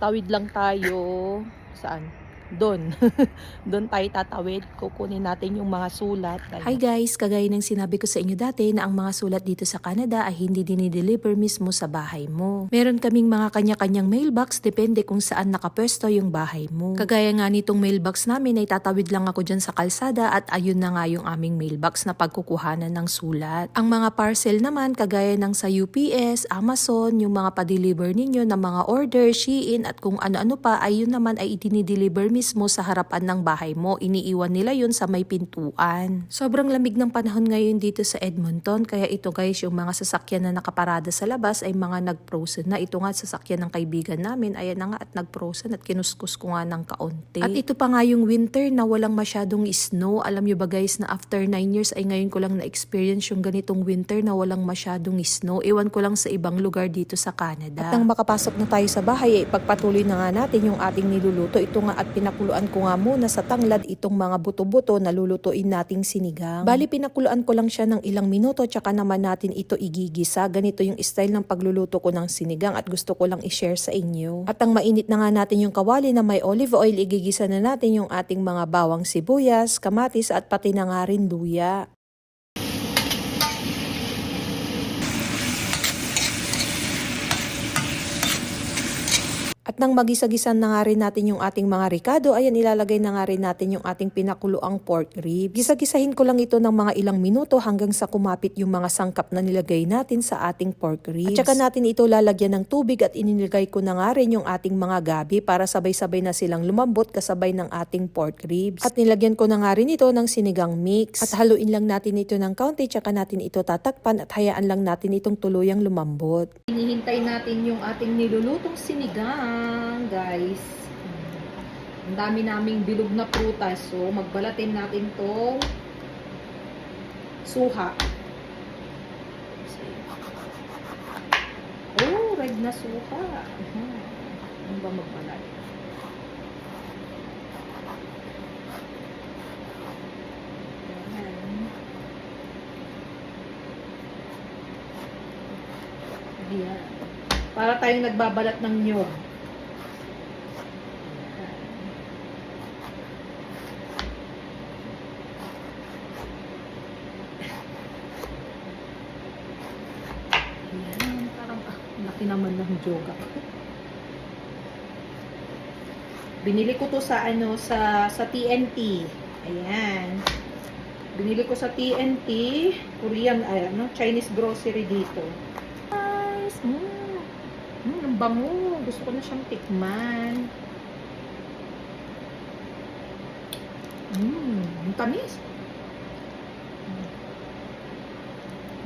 Tawid lang tayo. Saan? Doon. Doon tayo tatawid. Kukunin natin yung mga sulat. Hi guys, kagaya ng sinabi ko sa inyo dati na ang mga sulat dito sa Canada ay hindi dinideliver mismo sa bahay mo. Meron kaming mga kanya-kanyang mailbox depende kung saan nakapwesto yung bahay mo. Kagaya nga nitong mailbox namin ay tatawid lang ako dyan sa kalsada at ayun na nga yung aming mailbox na pagkukuhanan ng sulat. Ang mga parcel naman kagaya ng sa UPS, Amazon, yung mga pa-deliver ninyo ng mga order, Shein at kung ano-ano pa ay yun naman ay idinideliver mismo sa harapan ng bahay mo. Iniiwan nila yun sa may pintuan. Sobrang lamig ng panahon ngayon dito sa Edmonton kaya ito guys yung mga sasakyan na nakaparada sa labas ay mga nag-frozen na. Ito nga sasakyan ng kaibigan namin ayan na nga at nag-frozen at kinuskus ko nga ng kaunti. At ito pa nga yung winter na walang masyadong snow. Alam nyo ba guys na after 9 years ay ngayon ko lang na-experience yung ganitong winter na walang masyadong snow. Iwan ko lang sa ibang lugar dito sa Canada. At nang makapasok na tayo sa bahay, ay pagpatuloy na nga natin yung ating niluluto. Ito nga at pinakuluan ko nga muna sa tanglad itong mga buto-buto na lulutuin nating sinigang. Bali pinakuluan ko lang siya ng ilang minuto tsaka naman natin ito igigisa. Ganito yung style ng pagluluto ko ng sinigang at gusto ko lang i-share sa inyo. At ang mainit na nga natin yung kawali na may olive oil, igigisa na natin yung ating mga bawang sibuyas, kamatis at pati na nga rin luya. At nang magisa-gisan na nga rin natin yung ating mga ricado, ayan ilalagay na nga rin natin yung ating pinakuluang pork ribs. Gisa-gisahin ko lang ito ng mga ilang minuto hanggang sa kumapit yung mga sangkap na nilagay natin sa ating pork ribs. At saka natin ito lalagyan ng tubig at inilagay ko na nga rin yung ating mga gabi para sabay-sabay na silang lumambot kasabay ng ating pork ribs. At nilagyan ko na nga rin ito ng sinigang mix. At haluin lang natin ito ng kaunti tsaka natin ito tatakpan at hayaan lang natin itong tuluyang lumambot. Hinihintay natin yung ating nilulutong sinigang, guys. Ang dami naming bilog na prutas. So, magbalatin natin tong suha. Oh, red na suha. Mhm. Ano ba magbalat? Ayan. Para tayong nagbabalat ng nyog. Ayan, parang ah, laki naman ng joga. Binili ko to sa ano sa sa TNT. Ayan. Binili ko sa TNT, Korean ay, ano, Chinese grocery dito. Guys, mm, mm, ang bango. Gusto ko na siyang tikman. Mm, ang tamis.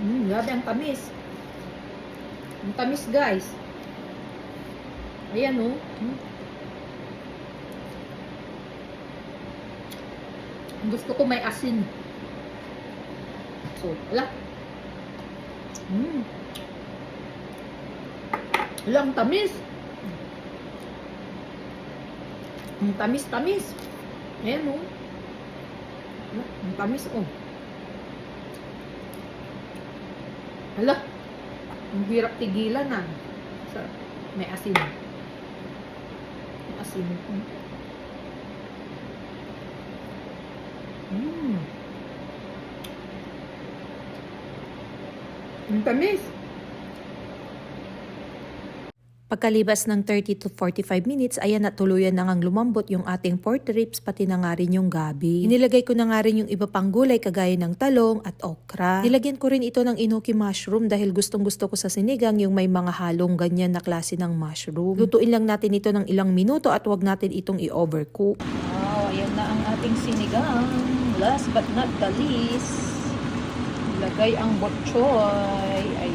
Mm, grabe ang tamis. Ang tamis, guys. Ayan, oh. Mm. Gusto ko may asin. So, ala. Mm. Ala, ang tamis. Ang tamis-tamis. Ayan, oh. Ang tamis, oh. Ala, ang hirap tigilan, ah. Sa, may asin. May asin. Mm. Ang tamis. Pagkalibas ng 30 to 45 minutes, ayan na tuluyan na ngang lumambot yung ating pork ribs pati na nga rin yung gabi. Inilagay ko na nga rin yung iba pang gulay kagaya ng talong at okra. Nilagyan ko rin ito ng inoki mushroom dahil gustong gusto ko sa sinigang yung may mga halong ganyan na klase ng mushroom. Lutuin lang natin ito ng ilang minuto at wag natin itong i-overcook. Wow, ayan na ang ating sinigang. Last but not the least, ilagay ang botchoy. Ayan.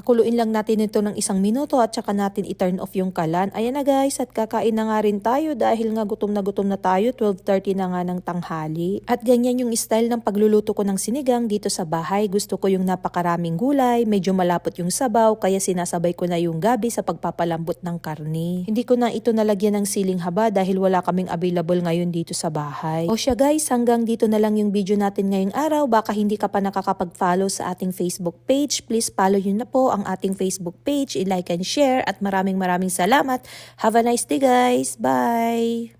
Pakuluin lang natin ito ng isang minuto at saka natin i-turn off yung kalan. Ayan na guys, at kakain na nga rin tayo dahil nga gutom na gutom na tayo. 12.30 na nga ng tanghali. At ganyan yung style ng pagluluto ko ng sinigang dito sa bahay. Gusto ko yung napakaraming gulay, medyo malapot yung sabaw, kaya sinasabay ko na yung gabi sa pagpapalambot ng karne. Hindi ko na ito nalagyan ng siling haba dahil wala kaming available ngayon dito sa bahay. O siya guys, hanggang dito na lang yung video natin ngayong araw. Baka hindi ka pa nakakapag-follow sa ating Facebook page. Please follow yun na po ang ating Facebook page, i-like and share at maraming maraming salamat. Have a nice day guys. Bye!